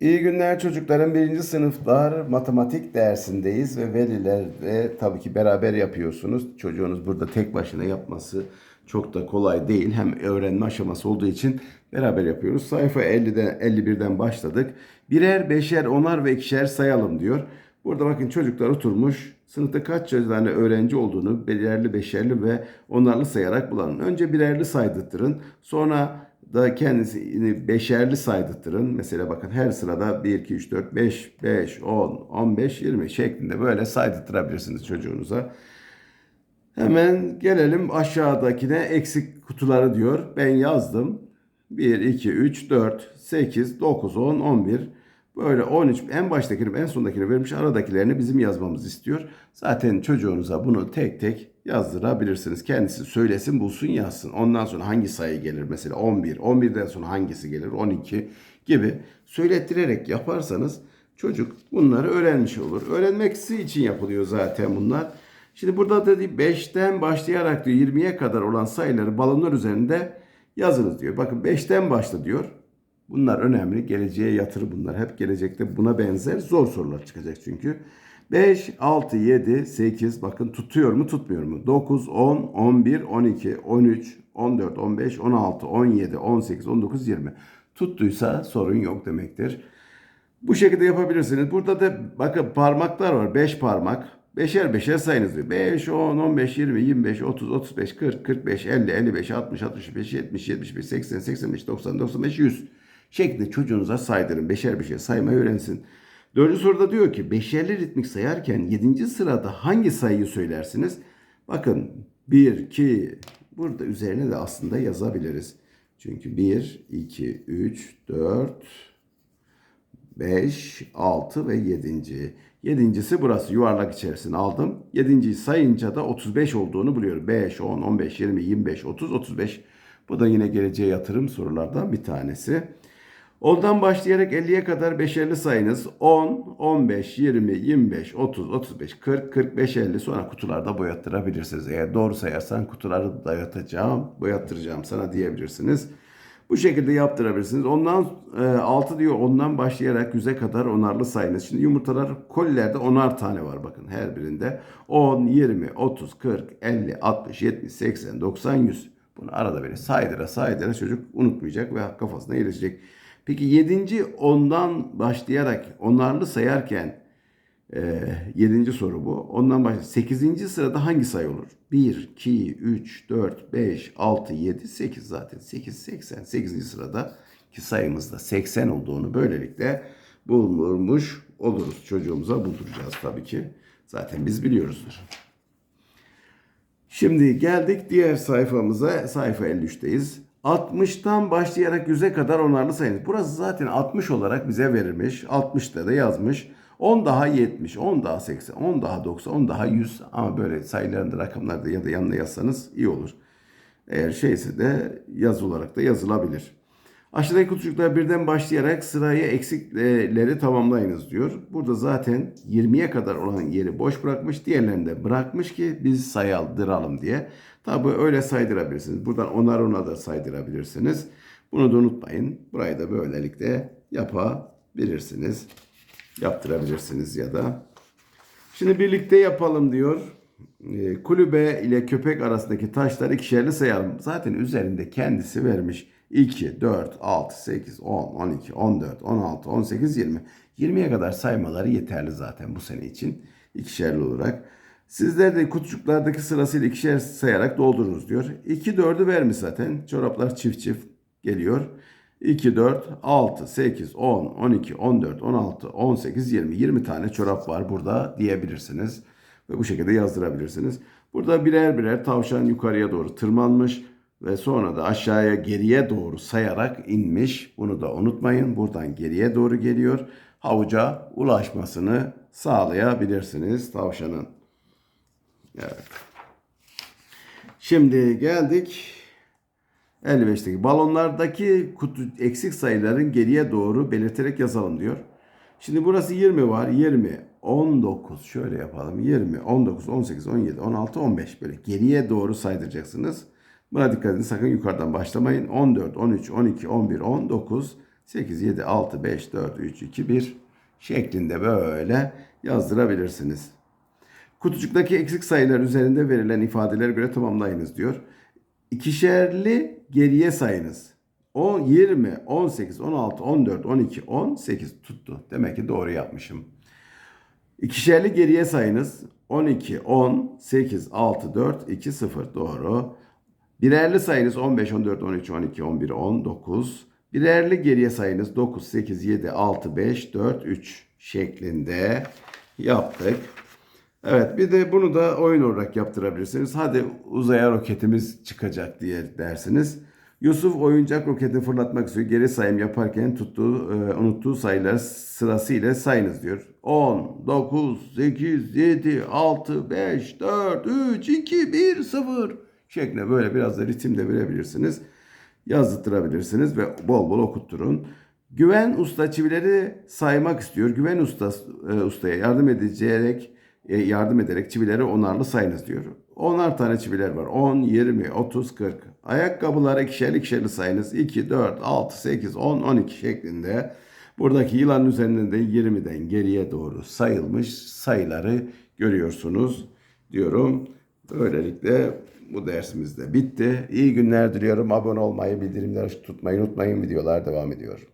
İyi günler çocuklarım. Birinci sınıflar matematik dersindeyiz ve velilerle tabii ki beraber yapıyorsunuz. Çocuğunuz burada tek başına yapması çok da kolay değil. Hem öğrenme aşaması olduğu için beraber yapıyoruz. Sayfa 50'den 51'den başladık. Birer, beşer, onar ve ikişer sayalım diyor. Burada bakın çocuklar oturmuş. Sınıfta kaç tane öğrenci olduğunu belirli, beşerli ve onarlı sayarak bulalım. Önce birerli saydırtırın. Sonra da kendisini beşerli saydırtırın. Mesela bakın her sırada 1, 2, 3, 4, 5, 5, 10, 15, 20 şeklinde böyle saydırtırabilirsiniz çocuğunuza. Hemen gelelim aşağıdakine eksik kutuları diyor. Ben yazdım. 1, 2, 3, 4, 8, 9, 10, 11. Böyle 13 en baştakini en sondakini vermiş aradakilerini bizim yazmamızı istiyor. Zaten çocuğunuza bunu tek tek yazdırabilirsiniz. Kendisi söylesin bulsun yazsın. Ondan sonra hangi sayı gelir mesela 11. 11'den sonra hangisi gelir 12 gibi söylettirerek yaparsanız çocuk bunları öğrenmiş olur. Öğrenmeksi için yapılıyor zaten bunlar. Şimdi burada dedi 5'ten başlayarak diyor 20'ye kadar olan sayıları balonlar üzerinde yazınız diyor. Bakın 5'ten başla diyor. Bunlar önemli. Geleceğe yatır bunlar. Hep gelecekte buna benzer zor sorular çıkacak çünkü. 5, 6, 7, 8 bakın tutuyor mu tutmuyor mu? 9, 10, 11, 12, 13, 14, 15, 16, 17, 18, 19, 20. Tuttuysa sorun yok demektir. Bu şekilde yapabilirsiniz. Burada da bakın parmaklar var. 5 parmak. Beşer beşer sayınız diyor. 5, 10, 15, 20, 25, 30, 35, 40, 45, 50, 55, 60, 65, 70, 75, 80, 85, 90, 95, 100 şeklinde çocuğunuza saydırın. Beşer beşer saymayı öğrensin. Dördüncü soruda diyor ki beşerli ritmik sayarken yedinci sırada hangi sayıyı söylersiniz? Bakın 1, 2, burada üzerine de aslında yazabiliriz. Çünkü 1, 2, 3, 4, 5, 6 ve 7. Yedincisi burası yuvarlak içerisine aldım. Yedinciyi sayınca da 35 olduğunu buluyorum. 5, 10, 15, 20, 25, 30, 35. Bu da yine geleceğe yatırım sorulardan bir tanesi. Ondan başlayarak 50'ye kadar beşerli sayınız 10, 15, 20, 25, 30, 35, 40, 45, 50 sonra kutularda boyattırabilirsiniz. Eğer doğru sayarsan kutuları boyatacağım, boyattıracağım sana diyebilirsiniz. Bu şekilde yaptırabilirsiniz. Ondan e, 6 diyor ondan başlayarak 100'e kadar onarlı sayınız. Şimdi yumurtalar kolilerde onar tane var bakın her birinde. 10, 20, 30, 40, 50, 60, 70, 80, 90, 100. Bunu arada böyle saydıra saydıra çocuk unutmayacak ve kafasına yerleşecek. Peki 7. ondan başlayarak onarlı sayarken e, 7. soru bu. Ondan başla 8. sırada hangi sayı olur? 1, 2, 3, 4, 5, 6, 7, 8 zaten. 8, 80. 8. sırada ki sayımızda 80 olduğunu böylelikle bulmuş oluruz. Çocuğumuza bulduracağız tabii ki. Zaten biz biliyoruzdur. Şimdi geldik diğer sayfamıza. Sayfa 53'teyiz. 60'tan başlayarak 100'e kadar onarlı sayınız. Burası zaten 60 olarak bize verilmiş. 60'da da yazmış. 10 daha 70, 10 daha 80, 10 daha 90, 10 daha 100 ama böyle sayılarında rakamlarda ya da yanına yazsanız iyi olur. Eğer şeyse de yazı olarak da yazılabilir. Aşağıdaki kutucuklar birden başlayarak sırayı eksikleri tamamlayınız diyor. Burada zaten 20'ye kadar olan yeri boş bırakmış. Diğerlerini de bırakmış ki biz sayaldıralım diye. Tabi öyle saydırabilirsiniz. Buradan onar ona da saydırabilirsiniz. Bunu da unutmayın. Burayı da böylelikle yapabilirsiniz. Yaptırabilirsiniz ya da. Şimdi birlikte yapalım diyor. Ee, Kulübe ile köpek arasındaki taşları ikişerli sayalım. Zaten üzerinde kendisi vermiş. 2, 4, 6, 8, 10, 12, 14, 16, 18, 20. 20'ye kadar saymaları yeterli zaten bu sene için. ikişerli olarak. Sizler de kutucuklardaki sırasıyla ikişer sayarak doldurunuz diyor. 2, 4'ü vermiş zaten. Çoraplar çift çift geliyor. 2, 4, 6, 8, 10, 12, 14, 16, 18, 20. 20 tane çorap var burada diyebilirsiniz. Ve bu şekilde yazdırabilirsiniz. Burada birer birer tavşan yukarıya doğru tırmanmış ve sonra da aşağıya geriye doğru sayarak inmiş. Bunu da unutmayın. Buradan geriye doğru geliyor. Havuca ulaşmasını sağlayabilirsiniz tavşanın. Evet. Şimdi geldik 55'teki balonlardaki kutu eksik sayıların geriye doğru belirterek yazalım diyor. Şimdi burası 20 var. 20, 19 şöyle yapalım. 20, 19, 18, 17, 16, 15 böyle geriye doğru saydıracaksınız. Buna dikkat edin sakın yukarıdan başlamayın. 14, 13, 12, 11, 10, 9, 8, 7, 6, 5, 4, 3, 2, 1 şeklinde böyle yazdırabilirsiniz. Kutucuktaki eksik sayılar üzerinde verilen ifadelere göre tamamlayınız diyor. İkişerli geriye sayınız. 10, 20, 18, 16, 14, 12, 18 tuttu. Demek ki doğru yapmışım. İkişerli geriye sayınız 12, 10, 8, 6, 4, 2, 0 doğru. Birerli sayınız 15, 14, 13, 12, 11, 10, 9. Birerli geriye sayınız 9, 8, 7, 6, 5, 4, 3 şeklinde yaptık. Evet bir de bunu da oyun olarak yaptırabilirsiniz. Hadi uzaya roketimiz çıkacak diye dersiniz. Yusuf oyuncak roketi fırlatmak istiyor. Geri sayım yaparken tuttuğu, e, unuttuğu sayıları sırasıyla sayınız diyor. 10, 9, 8, 7, 6, 5, 4, 3, 2, 1, 0 şeklinde böyle biraz da ritim de verebilirsiniz. Yazdırabilirsiniz ve bol bol okutturun. Güven usta çivileri saymak istiyor. Güven usta e, ustaya yardım edecek e, yardım ederek çivileri onarlı sayınız diyor. Onar tane çiviler var. 10, 20, 30, 40. Ayakkabılara ikişerli ikişerli sayınız. 2, 4, 6, 8, 10, 12 şeklinde. Buradaki yılanın üzerinde de 20'den geriye doğru sayılmış sayıları görüyorsunuz diyorum. Böylelikle bu dersimiz de bitti. İyi günler diliyorum. Abone olmayı, bildirimleri tutmayı unutmayın. Videolar devam ediyor.